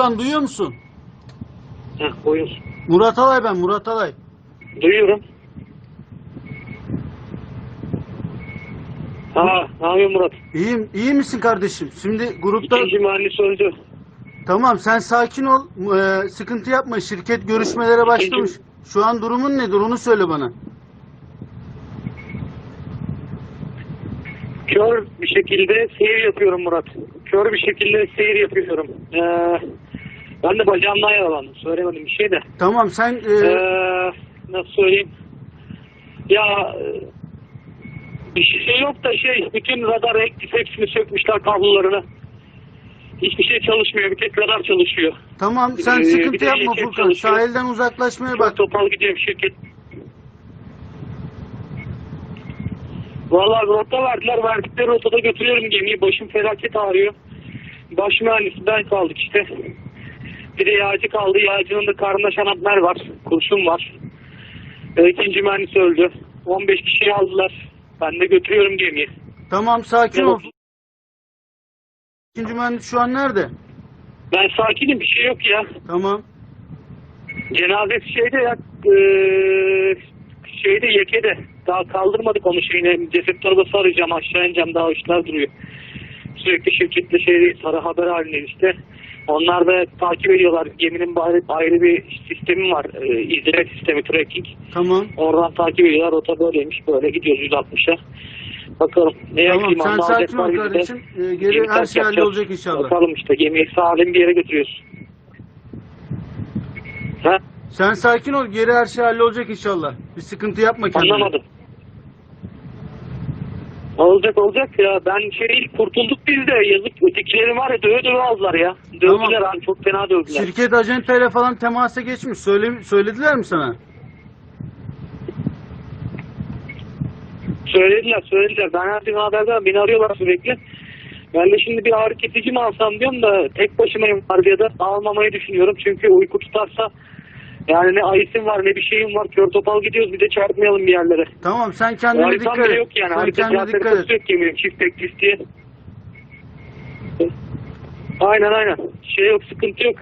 Furkan duyuyor musun? Heh, buyur. Murat Alay ben Murat Alay. Duyuyorum. Ha, ne yapıyorsun Murat? İyiyim, iyi misin kardeşim? Şimdi grupta İkinci mühendis öldü. tamam sen sakin ol. Ee, sıkıntı yapma. Şirket görüşmelere başlamış. Şu an durumun nedir? Onu söyle bana. Kör bir şekilde seyir yapıyorum Murat. Kör bir şekilde seyir yapıyorum. Ee, ben de bacağımdan yaralandım. Söylemedim bir şey de. Tamam sen e, Ee, nasıl söyleyeyim? Ya e, bir şey yok da şey bütün radar ektif hepsini sökmüşler kablolarını. Hiçbir şey çalışmıyor. Bir tek radar çalışıyor. tamam sen Ee, sıkıntı de yapma Furkan. çalışıyor. Sahilden uzaklaşmaya Bak bak. topal gidiyorum şirket. Vallahi rota verdiler. Verdikleri rotada götürüyorum gemiyi. Başım felaket ağrıyor. Baş mühendisi ben kaldık işte. Bir de yağcı kaldı. Yağcının da karnında şanapmer var. Kurşun var. Ee, ikinci mühendis öldü. 15 kişiyi aldılar. Ben de götürüyorum gemiyi. Tamam sakin ol. İkinci mühendis şu an nerede? Ben sakinim bir şey yok ya. Tamam. Cenazesi şeyde ya eee, şeyde yekede daha kaldırmadık onu şeyine ceset torbası arayacağım aşağı ineceğim daha işler duruyor. Sürekli şirketle şey sarı haber halindeyiz işte. Onlar da takip ediyorlar. Geminin ayrı, ayrı bir sistemi var. E, izleme sistemi tracking. Tamam. Oradan takip ediyorlar. Rota böyleymiş. Böyle gidiyoruz 160'a. Bakalım. Ne Tamam sen sakin ol kardeşim. Ee, geri her şey hallolacak inşallah. Bakalım işte gemiyi salim bir yere götürüyoruz. Ha? Sen sakin ol. Geri her şey hallolacak inşallah. Bir sıkıntı yapma kendine. Anlamadım. Olacak olacak ya. Ben şey kurtulduk biz de. Yazık ötekileri var ya döve döve aldılar ya. Dövdüler Tamam. abi çok fena dövdüler. Şirket acentayla falan temasa geçmiş. Söyle, söylediler mi sana? Söylediler söylediler. Ben her gün haberden beni arıyorlar sürekli. Ben de şimdi bir ağrı kesici mi alsam diyorum da tek başımayım vardiyada almamayı düşünüyorum. Çünkü uyku tutarsa yani ne ayısim var ne bir şeyim var. Kör topal gidiyoruz bir de çarpmayalım bir yerlere. Tamam sen kendine Haritam dikkat et. yok yani. Sen kendine dikkat et. kasıyor gemiye. Çift teklif diye. Aynen aynen. Şey yok sıkıntı yok.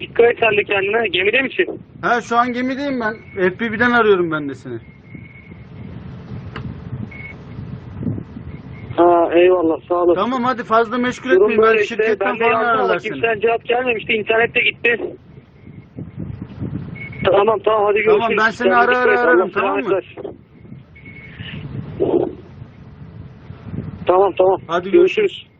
Dikkat et sen de kendine. Gemide misin? Ha şu an gemideyim ben. FPV'den arıyorum ben de seni. Ha eyvallah sağ olasın. Tamam hadi fazla meşgul Durum etmeyin. böyle Belki işte. şirketten Ben de falan yazdım ama ararlar seni. cevap gelmemişti. İnternette gitti. Tamam tamam hadi görüşürüz. Tamam, ben seni ara ara ararım, tamam mı? Tamam tamam. Hadi görüşürüz.